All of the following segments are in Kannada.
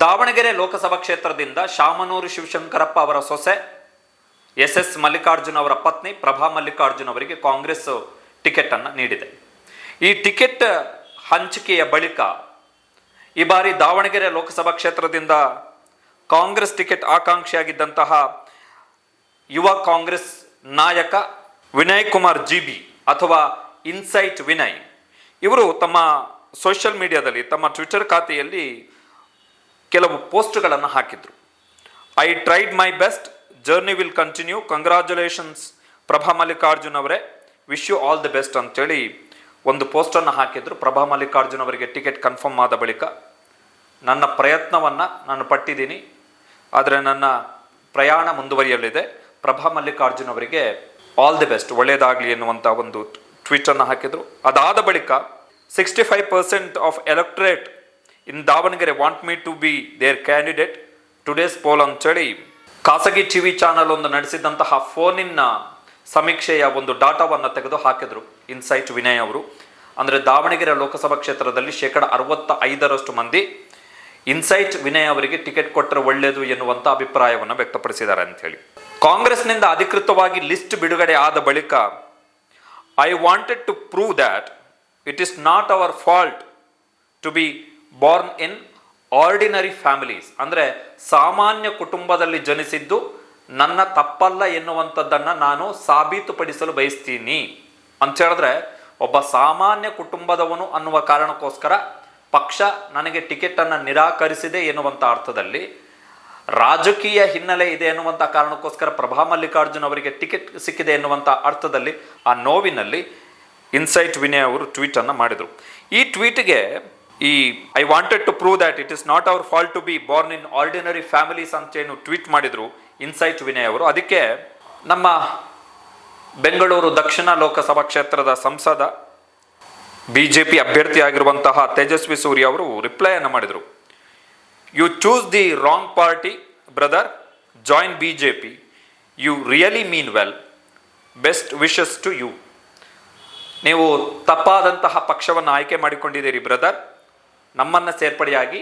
ದಾವಣಗೆರೆ ಲೋಕಸಭಾ ಕ್ಷೇತ್ರದಿಂದ ಶಾಮನೂರು ಶಿವಶಂಕರಪ್ಪ ಅವರ ಸೊಸೆ ಎಸ್ ಎಸ್ ಮಲ್ಲಿಕಾರ್ಜುನ್ ಅವರ ಪತ್ನಿ ಪ್ರಭಾ ಮಲ್ಲಿಕಾರ್ಜುನ್ ಅವರಿಗೆ ಕಾಂಗ್ರೆಸ್ ಟಿಕೆಟ್ ಅನ್ನು ನೀಡಿದೆ. ಈ ಟಿಕೆಟ್ ಹಂಚಿಕೆಯ ಬಳಿಕ ಈ ಬಾರಿ ದಾವಣಗೆರೆ ಲೋಕಸಭಾ ಕ್ಷೇತ್ರದಿಂದ ಕಾಂಗ್ರೆಸ್ ಟಿಕೆಟ್ ಆಕಾಂಕ್ಷಿಯಾಗಿದ್ದಂತಹ ಯುವ ಕಾಂಗ್ರೆಸ್ ನಾಯಕ ವಿನಯ್ ಕುಮಾರ್ ಜಿ ಬಿ ಅಥವಾ ಇನ್ಸೈಟ್ ವಿನಯ್, ಇವರು ತಮ್ಮ ಸೋಷಿಯಲ್ ಮೀಡಿಯಾದಲ್ಲಿ ತಮ್ಮ ಟ್ವಿಟರ್ ಖಾತೆಯಲ್ಲಿ ಕೆಲವು ಪೋಸ್ಟ್ಗಳನ್ನು ಹಾಕಿದ್ರು. I tried my best, journey will continue, congratulations, Prabha Mallikarjun ಅವರೇ, wish you all the best ಅಂತೇಳಿ ಒಂದು ಪೋಸ್ಟನ್ನು ಹಾಕಿದ್ರು. ಪ್ರಭಾ ಮಲ್ಲಿಕಾರ್ಜುನ್ ಅವರಿಗೆ ಟಿಕೆಟ್ ಕನ್ಫರ್ಮ್ ಆದ ಬಳಿಕ, ನನ್ನ ಪ್ರಯತ್ನವನ್ನು ನಾನು ಪಟ್ಟಿದ್ದೀನಿ, ಆದರೆ ನನ್ನ ಪ್ರಯಾಣ ಮುಂದುವರಿಯಲಿದೆ. ಪ್ರಭಾ ಮಲ್ಲಿಕಾರ್ಜುನ್ ಅವರಿಗೆ ಆಲ್ ದಿ ಬೆಸ್ಟ್ ಒಳ್ಳೆಯದಾಗಲಿ ಎನ್ನುವಂಥ ಒಂದು ಟ್ವೀಟನ್ನು ಹಾಕಿದರು. ಅದಾದ ಬಳಿಕ, sixty five percent of electorate in Davanagere want me to be their candidate today's poll ಅಂತೇಳಿ ಖಾಸಗಿ ಟಿ ವಿ ಚಾನಲ್ ಒಂದು ನಡೆಸಿದಂತಹ ಫೋನಿನ ಸಮೀಕ್ಷೆಯ ಒಂದು ಡಾಟಾವನ್ನು ತೆಗೆದು ಹಾಕಿದರು ಇನ್ಸೈಟ್ ವಿನಯ್ ಅವರು ಅಂದರೆ ದಾವಣಗೆರೆ ಲೋಕಸಭಾ ಕ್ಷೇತ್ರದಲ್ಲಿ ಶೇಕಡ ಅರವತ್ತ ಐದರಷ್ಟು ಮಂದಿ ಇನ್ಸೈಟ್ ವಿನಯ್ ಅವರಿಗೆ ಟಿಕೆಟ್ ಕೊಟ್ಟರೆ ಒಳ್ಳೆಯದು ಎನ್ನುವಂಥ ಅಭಿಪ್ರಾಯವನ್ನು ವ್ಯಕ್ತಪಡಿಸಿದ್ದಾರೆ ಅಂತ ಹೇಳಿ ಕಾಂಗ್ರೆಸ್ನಿಂದ ಅಧಿಕೃತವಾಗಿ ಲಿಸ್ಟ್ ಬಿಡುಗಡೆ ಆದ ಬಳಿಕ I wanted to prove that it is not our fault to be born in ordinary families ಅಂದರೆ ಸಾಮಾನ್ಯ ಕುಟುಂಬದಲ್ಲಿ ಜನಿಸಿದ್ದು ನನ್ನ ತಪ್ಪಲ್ಲ ಎನ್ನುವಂಥದ್ದನ್ನು ನಾನು ಸಾಬೀತುಪಡಿಸಲು ಬಯಸ್ತೀನಿ. ಅಂತ ಹೇಳಿದ್ರೆ ಒಬ್ಬ ಸಾಮಾನ್ಯ ಕುಟುಂಬದವನು ಅನ್ನುವ ಕಾರಣಕ್ಕೋಸ್ಕರ ಪಕ್ಷ ನನಗೆ ಟಿಕೆಟನ್ನು ನಿರಾಕರಿಸಿದೆ ಎನ್ನುವಂಥ ಅರ್ಥದಲ್ಲಿ ರಾಜಕೀಯ ಹಿನ್ನೆಲೆ ಇದೆ ಎನ್ನುವಂಥ ಕಾರಣಕ್ಕೋಸ್ಕರ ಪ್ರಭಾ ಮಲ್ಲಿಕಾರ್ಜುನ್ ಅವರಿಗೆ ಟಿಕೆಟ್ ಸಿಕ್ಕಿದೆ ಎನ್ನುವಂಥ ಅರ್ಥದಲ್ಲಿ ಆ ನೋವಿನಲ್ಲಿ ಇನ್ಸೈಟ್ ವಿನಯ್ ಅವರು ಟ್ವೀಟನ್ನು ಮಾಡಿದರು. ಈ ಟ್ವೀಟ್ಗೆ ಈ I wanted to prove that it is not our fault to be born in ordinary families ಅಂತೇನು ಟ್ವೀಟ್ ಮಾಡಿದರು ಇನ್ಸೈಟ್ ವಿನಯ್ ಅವರು. ಅದಕ್ಕೆ ನಮ್ಮ ಬೆಂಗಳೂರು ದಕ್ಷಿಣ ಲೋಕಸಭಾ ಕ್ಷೇತ್ರದ ಸಂಸದ ಬಿ ಜೆ ಪಿ ಅಭ್ಯರ್ಥಿಯಾಗಿರುವಂತಹ ತೇಜಸ್ವಿ ಸೂರ್ಯ ಅವರು ರಿಪ್ಲೈಯನ್ನು ಮಾಡಿದರು. You choose the wrong party brother join B J P you really mean well best wishes to you ನೀವು ತಪ್ಪಾದಂತಹ ಪಕ್ಷವನ್ನು ಆಯ್ಕೆ ಮಾಡಿಕೊಂಡಿದ್ದೀರಿ ಬ್ರದರ್ ನಮ್ಮನ್ನು ಸೇರ್ಪಡೆಯಾಗಿ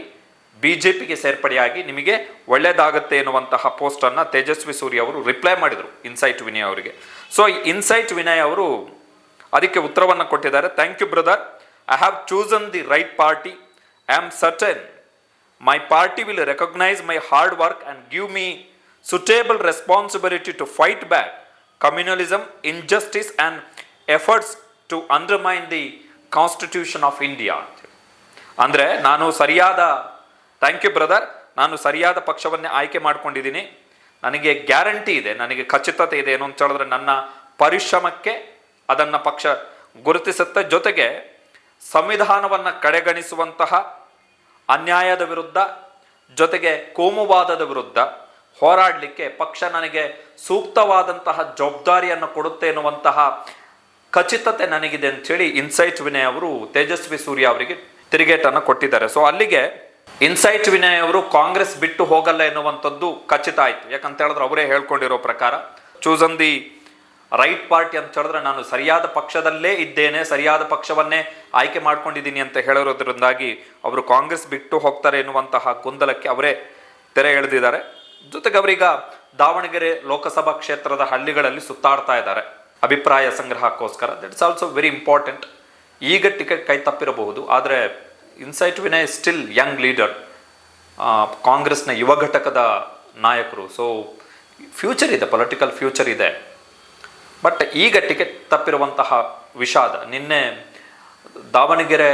ಬಿ ಜೆ ಪಿಗೆ ಸೇರ್ಪಡೆಯಾಗಿ ನಿಮಗೆ ಒಳ್ಳೆಯದಾಗುತ್ತೆ ಎನ್ನುವಂತಹ ಪೋಸ್ಟನ್ನು ತೇಜಸ್ವಿ ಸೂರ್ಯ ಅವರು ರಿಪ್ಲೈ ಮಾಡಿದರು ಇನ್ಸೈಟ್ ವಿನಯ್ ಅವರಿಗೆ. ಸೊ ಇನ್ಸೈಟ್ ವಿನಯ್ ಅವರು ಅದಕ್ಕೆ ಉತ್ತರವನ್ನು ಕೊಟ್ಟಿದ್ದಾರೆ. Thank you brother I have chosen the right party I am certain my party will recognise my hard work and give me suitable responsibility to fight back communalism injustice and efforts to undermine the constitution of India ಅಂದರೆ ನಾನು ಸರಿಯಾದ ಥ್ಯಾಂಕ್ ಯು ಬ್ರದರ್ ನಾನು ಸರಿಯಾದ ಪಕ್ಷವನ್ನೇ ಆಯ್ಕೆ ಮಾಡ್ಕೊಂಡಿದ್ದೀನಿ. ನನಗೆ ಗ್ಯಾರಂಟಿ ಇದೆ, ನನಗೆ ಖಚಿತತೆ ಇದೆ ಏನು ಅಂತ ಹೇಳಿದ್ರೆ ನನ್ನ ಪರಿಶ್ರಮಕ್ಕೆ ಅದನ್ನು ಪಕ್ಷ ಗುರುತಿಸುತ್ತೆ. ಜೊತೆಗೆ ಸಂವಿಧಾನವನ್ನು ಕಡೆಗಣಿಸುವಂತಹ ಅನ್ಯಾಯದ ವಿರುದ್ಧ, ಜೊತೆಗೆ ಕೋಮುವಾದದ ವಿರುದ್ಧ ಹೋರಾಡಲಿಕ್ಕೆ ಪಕ್ಷ ನನಗೆ ಸೂಕ್ತವಾದಂತಹ ಜವಾಬ್ದಾರಿಯನ್ನು ಕೊಡುತ್ತೆ ಎನ್ನುವಂತಹ ಖಚಿತತೆ ನನಗಿದೆ ಅಂಥೇಳಿ ಇನ್ಸೈಟ್ ವಿನಯ್ ಅವರು, ತೇಜಸ್ವಿ ಸೂರ್ಯ ಅವರಿಗೆ ತಿರುಗೇಟನ್ನು ಕೊಟ್ಟಿದ್ದಾರೆ. ಸೊ ಅಲ್ಲಿಗೆ ಇನ್ಸೈಟ್ ವಿನಯ್ ಅವರು ಕಾಂಗ್ರೆಸ್ ಬಿಟ್ಟು ಹೋಗಲ್ಲ ಎನ್ನುವಂಥದ್ದು ಖಚಿತ ಆಯಿತು. ಯಾಕಂತ ಹೇಳಿದ್ರೆ ಅವರೇ ಹೇಳ್ಕೊಂಡಿರೋ ಪ್ರಕಾರ ಚೂಸನ್ ದಿ ರೈಟ್ ಪಾರ್ಟಿ ಅಂತ ಹೇಳಿದ್ರೆ ನಾನು ಸರಿಯಾದ ಪಕ್ಷದಲ್ಲೇ ಇದ್ದೇನೆ, ಸರಿಯಾದ ಪಕ್ಷವನ್ನೇ ಆಯ್ಕೆ ಮಾಡ್ಕೊಂಡಿದ್ದೀನಿ ಅಂತ ಹೇಳಿರೋದ್ರಿಂದಾಗಿ ಅವರು ಕಾಂಗ್ರೆಸ್ ಬಿಟ್ಟು ಹೋಗ್ತಾರೆ ಎನ್ನುವಂತಹ ಗೊಂದಲಕ್ಕೆ ಅವರೇ ತೆರೆ ಎಳೆದಿದ್ದಾರೆ. ಜೊತೆಗೆ ಅವರೀಗ ದಾವಣಗೆರೆ ಲೋಕಸಭಾ ಕ್ಷೇತ್ರದ ಹಳ್ಳಿಗಳಲ್ಲಿ ಸುತ್ತಾಡ್ತಾ ಇದ್ದಾರೆ. ಅಭಿಪ್ರಾಯ ಸಂಗ್ರಹಕ್ಕೋಸ್ಕರ. ದಟ್ಸ್ ಆಲ್ಸೋ ವೆರಿ ಇಂಪಾರ್ಟೆಂಟ್ ಈಗ ಟಿಕೆಟ್ ಕೈ ತಪ್ಪಿರಬಹುದು, ಆದರೆ Insight Vinay still young leader ಕಾಂಗ್ರೆಸ್ನ ಯುವ ಘಟಕದ ನಾಯಕರು. ಸೊ ಫ್ಯೂಚರ್ ಇದೆ ಪೊಲಿಟಿಕಲ್ ಫ್ಯೂಚರ್ ಇದೆ. ಬಟ್ ಈಗ ಟಿಕೆಟ್ ತಪ್ಪಿರುವಂತಹ ವಿಷಾದ, ನಿನ್ನೆ ದಾವಣಗೆರೆ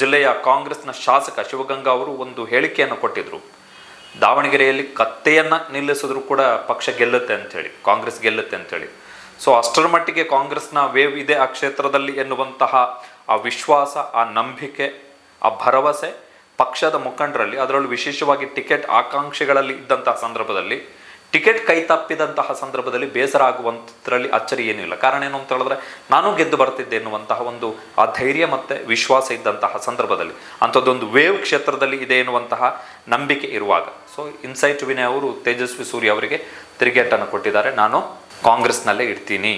ಜಿಲ್ಲೆಯ ಕಾಂಗ್ರೆಸ್ನ ಶಾಸಕ ಶಿವಗಂಗಾ ಅವರು ಒಂದು ಹೇಳಿಕೆಯನ್ನು ಕೊಟ್ಟಿದ್ದರು ದಾವಣಗೆರೆಯಲ್ಲಿ ಕತ್ತೆಯನ್ನು ನಿಲ್ಲಿಸಿದ್ರು ಕೂಡ ಪಕ್ಷ ಗೆಲ್ಲುತ್ತೆ ಅಂಥೇಳಿ ಕಾಂಗ್ರೆಸ್ ಗೆಲ್ಲುತ್ತೆ ಅಂಥೇಳಿ ಸೊ ಅಷ್ಟರ ಮಟ್ಟಿಗೆ ಕಾಂಗ್ರೆಸ್ನ ವೇವ್ ಇದೆ ಆ ಕ್ಷೇತ್ರದಲ್ಲಿ ಎನ್ನುವಂತಹ ಆ ವಿಶ್ವಾಸ, ಆ ನಂಬಿಕೆ, ಆ ಭರವಸೆ ಪಕ್ಷದ ಮುಖಂಡರಲ್ಲಿ, ಅದರಲ್ಲೂ ವಿಶೇಷವಾಗಿ ಟಿಕೆಟ್ ಆಕಾಂಕ್ಷಿಗಳಲ್ಲಿ ಇದ್ದಂತಹ ಸಂದರ್ಭದಲ್ಲಿ, ಟಿಕೆಟ್ ಕೈ ತಪ್ಪಿದಂತಹ ಸಂದರ್ಭದಲ್ಲಿ ಬೇಸರ ಆಗುವಂಥದ್ರಲ್ಲಿ ಅಚ್ಚರಿ ಏನೂ ಇಲ್ಲ. ಕಾರಣ ಏನು ಅಂತ ಹೇಳಿದ್ರೆ, ನಾನು ಗೆದ್ದು ಬರ್ತಿದ್ದೆ ಎನ್ನುವಂತಹ ಒಂದು ಆ ಧೈರ್ಯ ಮತ್ತು ವಿಶ್ವಾಸ ಇದ್ದಂತಹ ಸಂದರ್ಭದಲ್ಲಿ, ಅಂಥದ್ದೊಂದು ವೇವ್ ಕ್ಷೇತ್ರದಲ್ಲಿ ಇದೆ ಎನ್ನುವಂತಹ ನಂಬಿಕೆ ಇರುವಾಗ. ಸೊ ಇನ್ಸೈಟ್ ವಿನಯ್ ಅವರು, ತೇಜಸ್ವಿ ಸೂರ್ಯ ಅವರಿಗೆ ತಿರುಗೇಟನ್ನು ಕೊಟ್ಟಿದ್ದಾರೆ. ನಾನು ಕಾಂಗ್ರೆಸ್ನಲ್ಲೇ ಇರ್ತೀನಿ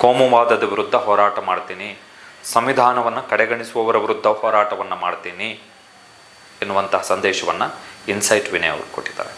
ಕೋಮುವಾದದ ವಿರುದ್ಧ ಹೋರಾಟ ಮಾಡ್ತೀನಿ, ಸಂವಿಧಾನವನ್ನು ಕಡೆಗಣಿಸುವವರ ವಿರುದ್ಧ ಹೋರಾಟವನ್ನು ಮಾಡ್ತೀನಿ ಎನ್ನುವಂತಹ ಸಂದೇಶವನ್ನು ಇನ್ಸೈಟ್ ವಿನಯ್ ಅವರು ಕೊಟ್ಟಿದ್ದಾರೆ.